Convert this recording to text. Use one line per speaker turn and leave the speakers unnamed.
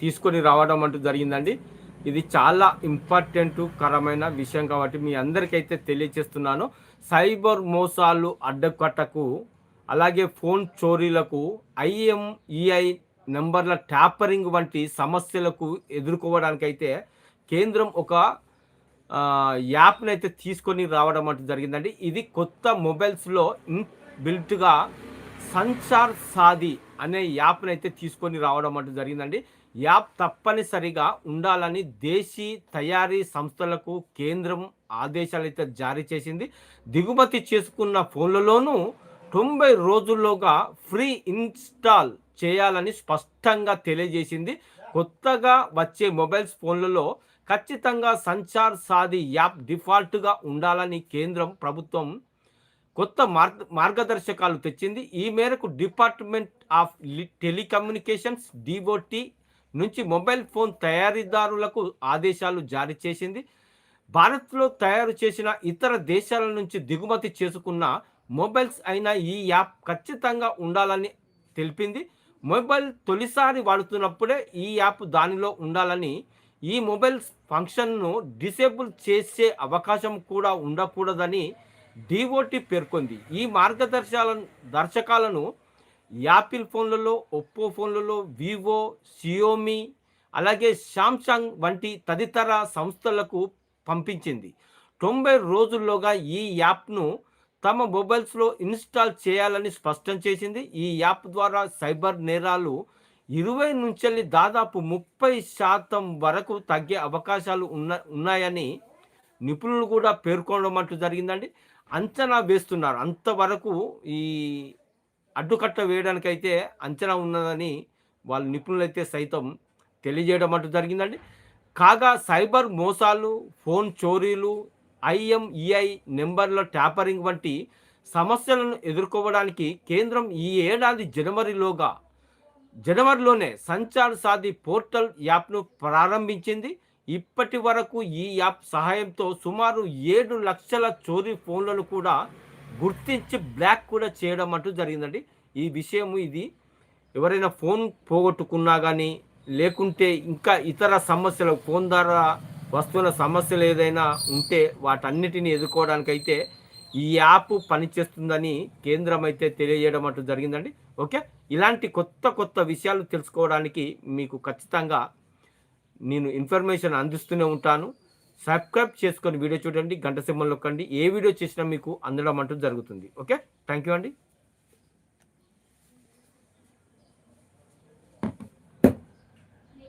తీసుకొని రావడం అంటూ జరిగిందండి. ఇది చాలా ఇంపార్టెంట్ కరమైన విషయం కాబట్టి మీ అందరికైతే తెలియజేస్తున్నాను సైబర్ మోసాలు అడ్డకట్టకు అలాగే ఫోన్ చోరీలకు ఐఎంఈఐ నెంబర్ల ట్యాపరింగ్ వంటి సమస్యలకు ఎదుర్కోవడానికైతే కేంద్రం ఒక యాప్ని అయితే తీసుకొని రావడం అంటూ జరిగిందండి. ఇది కొత్త మొబైల్స్లో ఇన్ బిల్ట్గా సంచార్ సాది అనే యాప్ని అయితే తీసుకొని రావడం అంటూ జరిగిందండి. యాప్ తప్పనిసరిగా ఉండాలని దేశీ తయారీ సంస్థలకు కేంద్రం ఆదేశాలు అయితే జారీ చేసింది. దిగుమతి చేసుకున్న ఫోన్లలోనూ తొంభై రోజుల్లోగా ఫ్రీ ఇన్స్టాల్ చేయాలని స్పష్టంగా తెలియజేసింది. కొత్తగా వచ్చే మొబైల్స్ ఫోన్లలో ఖచ్చితంగా సంచార్ సాది యాప్ డిఫాల్ట్గా ఉండాలని కేంద్రం ప్రభుత్వం కొత్త మార్గ మార్గదర్శకాలు తెచ్చింది. ఈ మేరకు డిపార్ట్మెంట్ ఆఫ్ లి- టెలికమ్యూనికేషన్స్ డిఓటి నుంచి మొబైల్ ఫోన్ తయారీదారులకు ఆదేశాలు జారీ చేసింది. భారత్లో తయారు చేసిన ఇతర దేశాల నుంచి దిగుమతి చేసుకున్న మొబైల్స్ అయిన ఈ యాప్ ఖచ్చితంగా ఉండాలని తెలిపింది. మొబైల్ తొలిసారి వాడుతున్నప్పుడే ఈ యాప్ దానిలో ఉండాలని ఈ మొబైల్ ఫంక్షన్ను డిసేబుల్ చేసే అవకాశం కూడా ఉండకూడదని డిఓటి పేర్కొంది. ఈ మార్గదర్శాల దర్శకాలను యాపిల్ ఫోన్లలో ఒప్పో ఫోన్లలో వివో సియోమి అలాగే శాంసంగ్ వంటి తదితర సంస్థలకు పంపించింది. తొంభై రోజుల్లోగా ఈ యాప్ను తమ మొబైల్స్లో ఇన్స్టాల్ చేయాలని స్పష్టం చేసింది. ఈ యాప్ ద్వారా సైబర్ నేరాలు ఇరవై నుంచి దాదాపు ముప్పై శాతం వరకు తగ్గే అవకాశాలు ఉన్న ఉన్నాయని నిపుణులు కూడా పేర్కొనడం అంటూ జరిగిందండి. అంచనా వేస్తున్నారు. అంతవరకు ఈ అడ్డుకట్ట వేయడానికైతే అంచనా ఉన్నదని వాళ్ళ నిపుణులైతే సైతం తెలియజేయడం అంటూ జరిగిందండి. కాగా సైబర్ మోసాలు ఫోన్ చోరీలు ఐఎంఈఐ నెంబర్ల ట్యాపరింగ్ వంటి సమస్యలను ఎదుర్కోవడానికి కేంద్రం ఈ ఏడాది జనవరిలోగా జనవరిలోనే సంచార్ సాది పోర్టల్ యాప్ను ప్రారంభించింది. ఇప్పటి వరకు ఈ యాప్ సహాయంతో సుమారు ఏడు లక్షల చోరీ ఫోన్లను కూడా గుర్తించి బ్లాక్ కూడా చేయడం అంటూ జరిగిందండి. ఈ విషయం ఇది ఎవరైనా ఫోన్ పోగొట్టుకున్నా కానీ లేకుంటే ఇంకా ఇతర సమస్యలు ఫోన్ ద్వారా వస్తున్న సమస్యలు ఏదైనా ఉంటే వాటన్నిటిని ఎదుర్కోవడానికైతే ఈ యాప్ పనిచేస్తుందని కేంద్రం అయితే తెలియజేయడం అంటూ జరిగిందండి. ఓకే? ఇలాంటి కొత్త కొత్త విషయాలు తెలుసుకోవడానికి మీకు ఖచ్చితంగా నేను ఇన్ఫర్మేషన్ అందిస్తూనే ఉంటాను. సబ్స్క్రైబ్ చేసుకొని వీడియో చూడండి గంట సింబల్ నొక్కండి. ఏ వీడియో చేసినా మీకు అందడం అంటూ జరుగుతుంది. ఓకే థ్యాంక్ యూ అండి.